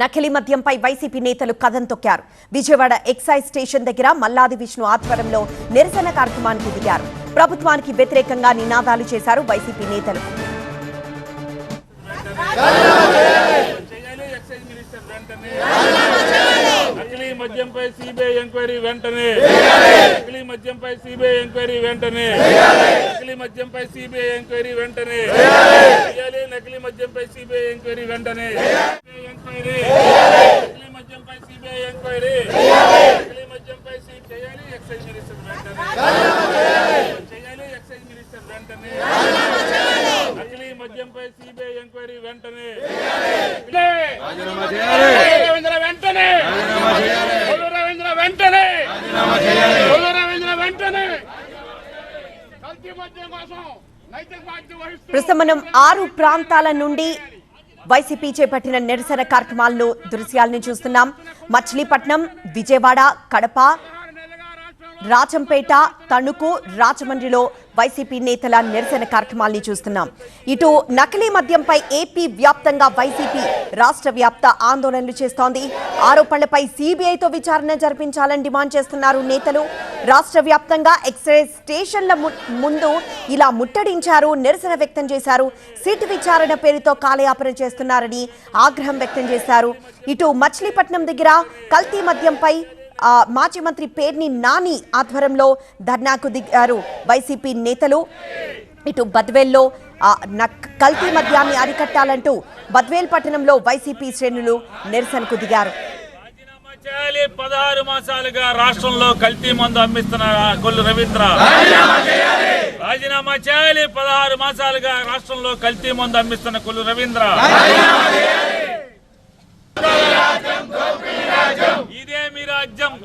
నకిలీ మద్యంపై వైసీపీ నేతలు కథం తొక్కారు. విజయవాడ ఎక్సైజ్ స్టేషన్ దగ్గర మల్లాది విష్ణు ఆధ్వర్యంలో నిరసన కార్యక్రమానికి దిగారు. ప్రభుత్వానికి వ్యతిరేకంగా నినాదాలు చేశారు వైసీపీ నేతలు. చేయాలి ఎక్సైజ్ మినిస్టర్ వెంటనే నకిలీ మద్యంపై సిబిఐ ఎంక్వైరీ వెంటనే. నకిలీ మద్యంపై సిబిఐ ఎంక్వైరీ వెంటనే. నకిలీ మద్యంపై సిబిఐ ఎంక్వైరీ వెంటనే. నకిలీ మద్యంపై సిబిఐ ఎంక్వైరీ వెంటనే. ఎంక్వైరీ నకిలీ మద్యంపై సిబిఐ ఎంక్వైరీ నకిలీ మద్యంపై సి చేయాలి ఎక్సైజ్ మినిస్టర్ వెంటనే. చేయాలి ఎక్సైజ్ మినిస్టర్ వెంటనే. నకిలీ మద్యంపై సిబిఐ ఎంక్వైరీ వెంటనే. రవీంద్ర వెంటనే. రవీంద్ర వెంటనే. రవీంద్ర వెంటనే. కల్తీ మద్యం కోసం నైతిక బాధ్యత వహిస్తూ ప్రస్తుతం మనం ఆరు ప్రాంతాల నుండి వైసీపీ చేపట్టిన నిరసన కార్యక్రమాలను దృశ్యాలను చూస్తున్నాం. మచిలీపట్నం విజయవాడ కడప రాచంపేట తణుకు రాజమండ్రిలో వైసీపీ నేతల నిరసన కార్యక్రమాల్ని చూస్తున్నాం. ఇటు నకిలీ మద్యంపై ఏపీ వ్యాప్తంగా వైసీపీ రాష్ట్ర వ్యాప్త ఆందోళనలు చేస్తోంది. ఆరోపణలపై సీబీఐతో విచారణ జరిపించాలని డిమాండ్ చేస్తున్నారు నేతలు. రాష్ట్ర వ్యాప్తంగా ఎక్స్రే స్టేషన్ల ము- ముందు ఇలా ముట్టడించారు నిరసన వ్యక్తం చేశారు. సిట్ విచారణ పేరుతో కాలయాపన చేస్తున్నారని ఆగ్రహం వ్యక్తం చేశారు. ఇటు మచిలీపట్నం దగ్గర కల్తీ మద్యంపై మాజీ మంత్రి పేర్ని నాని ఆధ్వర్యంలో ధర్నాకు దిగారు వైసీపీ నేతలు. ఇటు బద్వేల్లో కల్తీ మద్యాన్ని అరికట్టాలంటూ బద్వేల్ పట్టణంలో వైసీపీ శ్రేణులు నిరసనకు దిగారు. రాజీనామా చేయాలి పదహారు మాసాలుగా రాష్ట్రంలో కల్తీ మందు అమ్మిస్తున్న కొల్లు రవీంద్ర. రాజీనామా చేయాలి. పదహారు మాసాలుగా రాష్ట్రంలో కల్తీ మందు అమ్మిస్తున్న కొల్లు రవీంద్ర ఇదే మీ రాజ్యం